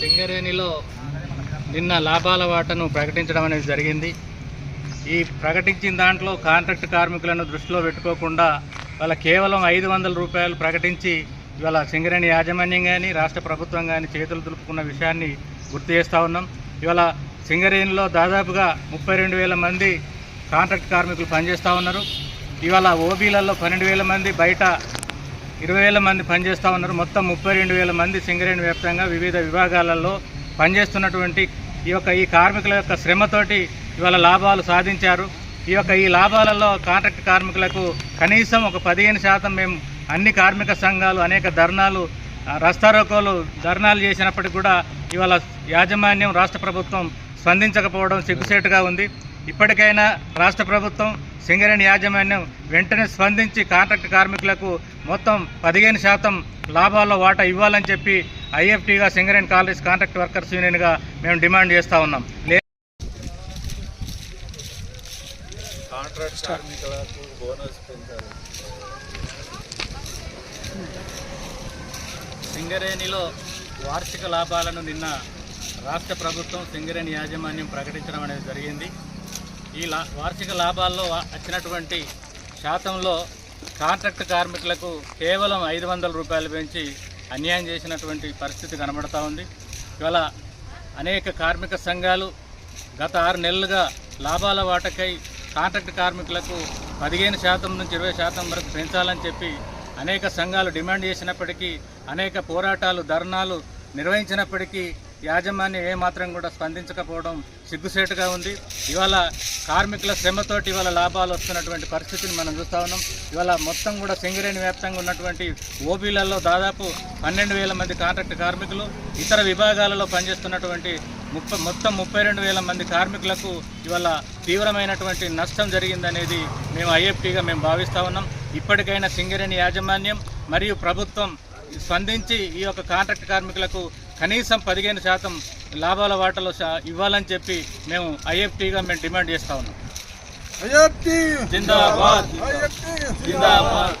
సింగరేణిలో నిన్న లాభాల వాటను ప్రకటించడం అనేది జరిగింది. ఈ ప్రకటించిన దాంట్లో కాంట్రాక్ట్ కార్మికులను దృష్టిలో పెట్టుకోకుండా వాళ్ళ కేవలం ఐదు వందల రూపాయలు ప్రకటించి ఇవాళ సింగరేణి యాజమాన్యం కానీ రాష్ట్ర ప్రభుత్వం కానీ చేతులు దులుపుకున్న విషయాన్ని గుర్తు చేస్తూ ఉన్నాం. ఇవాళ సింగరేణిలో దాదాపుగా ముప్పై రెండు వేల మంది కాంట్రాక్ట్ కార్మికులు పనిచేస్తూ ఉన్నారు. ఇవాళ ఓబీలలో పన్నెండు వేల మంది బయట ఇరవై వేల మంది పనిచేస్తూ ఉన్నారు. మొత్తం ముప్పై రెండు వేల మంది సింగరేణి వ్యాప్తంగా వివిధ విభాగాలలో పనిచేస్తున్నటువంటి ఈ యొక్క ఈ కార్మికుల యొక్క శ్రమతోటి ఇవాళ లాభాలు సాధించారు. ఈ యొక్క ఈ లాభాలలో కాంట్రాక్ట్ కార్మికులకు కనీసం ఒక పదిహేను శాతం మేము అన్ని కార్మిక సంఘాలు అనేక ధర్నాలు రస్తారోకోలు ధర్నాలు చేసినప్పటికీ కూడా ఇవాళ యాజమాన్యం రాష్ట్ర ప్రభుత్వం స్పందించకపోవడం సిగ్గుసేటుగా ఉంది. ఇప్పటికైనా రాష్ట్ర ప్రభుత్వం సింగరేణి యాజమాన్యం వెంటనే స్పందించి కాంట్రాక్ట్ కార్మికులకు మొత్తం పదిహేను శాతం లాభాల్లో వాటా ఇవ్వాలని చెప్పి ఐఎఫ్టీగా సింగరేణి కాలేజ్ కాంట్రాక్ట్ వర్కర్స్ యూనియన్గా మేము డిమాండ్ చేస్తూ ఉన్నాం. కాంట్రాక్ట్ కార్మికులకు బోనస్ సింగరేణిలో వార్షిక లాభాలను నిన్న రాష్ట్ర ప్రభుత్వం సింగరేణి యాజమాన్యం ప్రకటించడం అనేది జరిగింది. ఈ లా వార్షిక లాభాల్లో వచ్చినటువంటి శాతంలో కాంట్రాక్ట్ కార్మికులకు కేవలం ఐదు వందల రూపాయలు పెంచి అన్యాయం చేసినటువంటి పరిస్థితి కనబడతా ఉంది. ఇవాళ అనేక కార్మిక సంఘాలు గత ఆరు నెలలుగా లాభాల వాటకై కాంట్రాక్ట్ కార్మికులకు పదిహేను శాతం నుంచి ఇరవై శాతం వరకు పెంచాలని చెప్పి అనేక సంఘాలు డిమాండ్ చేసినప్పటికీ అనేక పోరాటాలు ధర్నాలు నిర్వహించినప్పటికీ యాజమాన్యం ఏమాత్రం కూడా స్పందించకపోవడం సిగ్గుసేటుగా ఉంది. ఇవాళ కార్మికుల శ్రమతోటి ఇవాళ లాభాలు వస్తున్నటువంటి పరిస్థితిని మనం చూస్తూ ఉన్నాం. ఇవాళ మొత్తం కూడా సింగరేణి వ్యాప్తంగా ఉన్నటువంటి ఓబీలలో దాదాపు పన్నెండు వేల మంది కాంట్రాక్ట్ కార్మికులు ఇతర విభాగాలలో పనిచేస్తున్నటువంటి ముప్పై మొత్తం ముప్పై రెండు వేల మంది కార్మికులకు ఇవాళ తీవ్రమైనటువంటి నష్టం జరిగిందనేది మేము ఐఎఫ్టీగా మేము భావిస్తూ ఉన్నాం. ఇప్పటికైనా సింగరేణి యాజమాన్యం మరియు ప్రభుత్వం స్పందించి ఈ యొక్క కాంట్రాక్ట్ కార్మికులకు కనీసం పదిహేను శాతం లాభాల వాటలో ఇవ్వాలని చెప్పి మేము ఐఎఫ్టీగా మేము డిమాండ్ చేస్తూ ఉన్నాం. జిందాబాద్. జిందాబాద్.